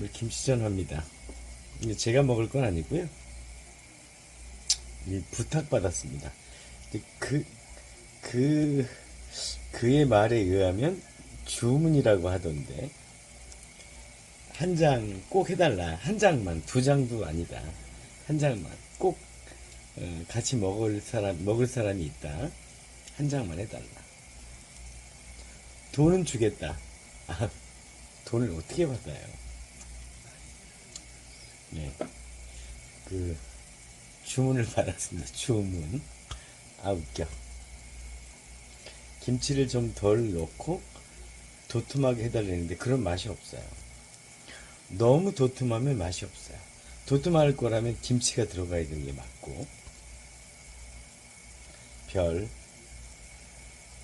오늘 김치전 합니다. 이게 제가 먹을 건 아니고요. 이 부탁받았습니다. 그, 그, 그의 말에 의하면 주문이라고 하던데, 한 장 꼭 해달라. 한 장만, 두 장도 아니다. 한 장만 꼭 어, 같이 먹을 사람, 먹을 사람이 있다. 한 장만 해달라. 돈은 주겠다. 아, 돈을 어떻게 받아요? 네. 그, 주문을 받았습니다. 주문. 아, 웃겨. 김치를 좀 덜 넣고 도톰하게 해달라는데 그런 맛이 없어요. 너무 도톰하면 맛이 없어요. 도톰할 거라면 김치가 들어가야 되는 게 맞고. 별,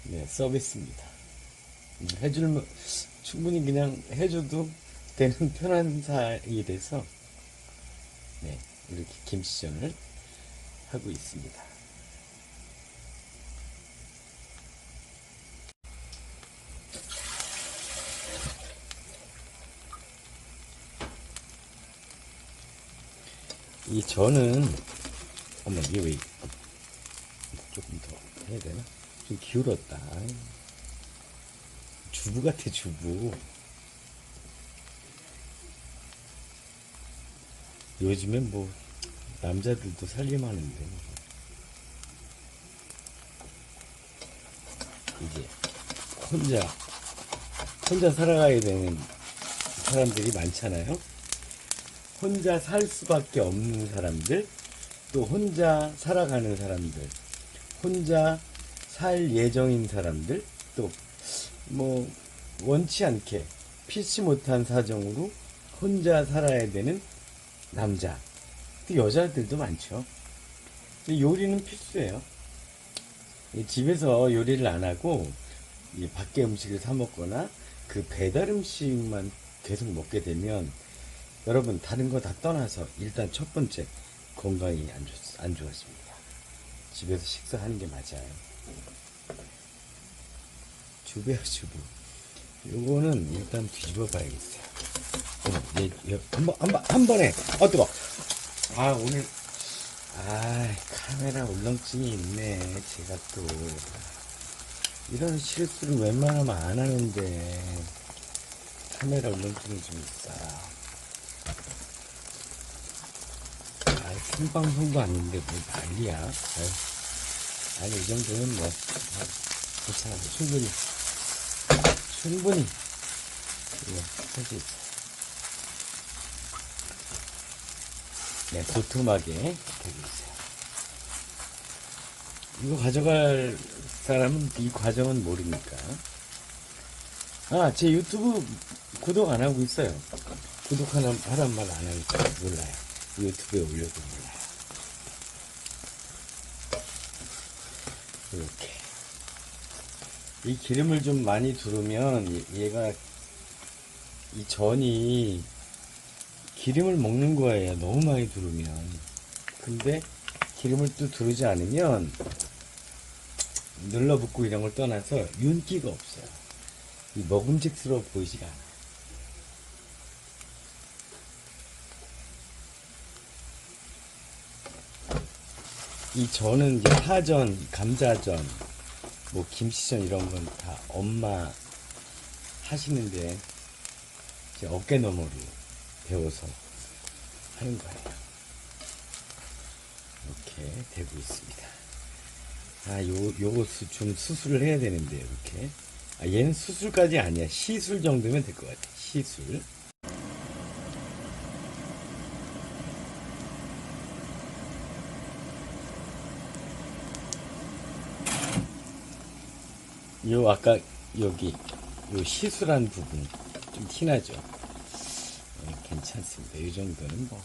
네, 서비스입니다. 음, 해줄, 충분히 그냥 해줘도 되는 편한 사이라서, 네, 이렇게 김치전을 하고 있습니다. 이 전은, 어머, 이게 왜, 조금 더 해야 되나? 좀 기울었다. 주부 같아, 주부. 요즘엔 뭐, 남자들도 살림하는데. 이제, 혼자, 혼자 살아가야 되는 사람들이 많잖아요. 혼자 살 수밖에 없는 사람들, 또 혼자 살아가는 사람들, 혼자 살 예정인 사람들, 또 뭐 원치 않게 피치 못한 사정으로 혼자 살아야 되는 남자, 또 여자들도 많죠. 요리는 필수예요. 이 집에서 요리를 안 하고 이 밖에 음식을 사 먹거나 그 배달 음식만 계속 먹게 되면 여러분 다른 거 다 떠나서 일단 첫 번째 건강이 안, 좋, 안 좋아집니다. 집에서 식사하는 게 맞아요. 주부야 주부. 요거는 일단 뒤집어 봐야겠어요. 얘, 얘, 한 번, 한 번, 한 번에. 어, 뜨거. 아, 오늘, 아, 카메라 울렁증이 있네. 제가 또. 이런 실수를 웬만하면 안 하는데. 카메라 울렁증이 좀 있어. 아, 생방송도 아닌데 뭐 난리야. 아유. 아니, 이 정도는 뭐, 아, 괜찮아. 충분히, 충분히, 이거, 할수 있어. 네, 도톰하게 되고 있어요. 이거 가져갈 사람은 이 과정은 모르니까. 아, 제 유튜브 구독 안 하고 있어요. 구독하는, 하란 말 안 하니까 몰라요. 유튜브에 올려도 몰라요. 이렇게. 이 기름을 좀 많이 두르면 얘- 얘가 이 전이 기름을 먹는 거예요. 너무 많이 두르면. 근데 기름을 또 두르지 않으면 눌러붙고 이런 걸 떠나서 윤기가 없어요. 이 먹음직스러워 보이지가 않아요. 이 전은 이제 파전, 감자전, 뭐 김치전 이런 건 다 엄마 하시는데 제 어깨 너머로 배워서 하는 거예요. 이렇게 되고 있습니다. 아, 요, 요거 수, 좀 수술을 해야 되는데, 이렇게. 아, 얘는 수술까지 아니야. 시술 정도면 될 것 같아. 시술. 요, 아까, 여기, 요 시술한 부분, 좀 티나죠? 네, 괜찮습니다. 이 정도는 뭐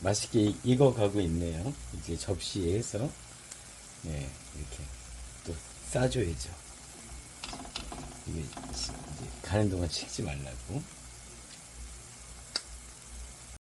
맛있게 익어가고 있네요. 이제 접시에 해서 네, 이렇게 또 싸줘야죠. 이게 가는 동안 식지 말라고.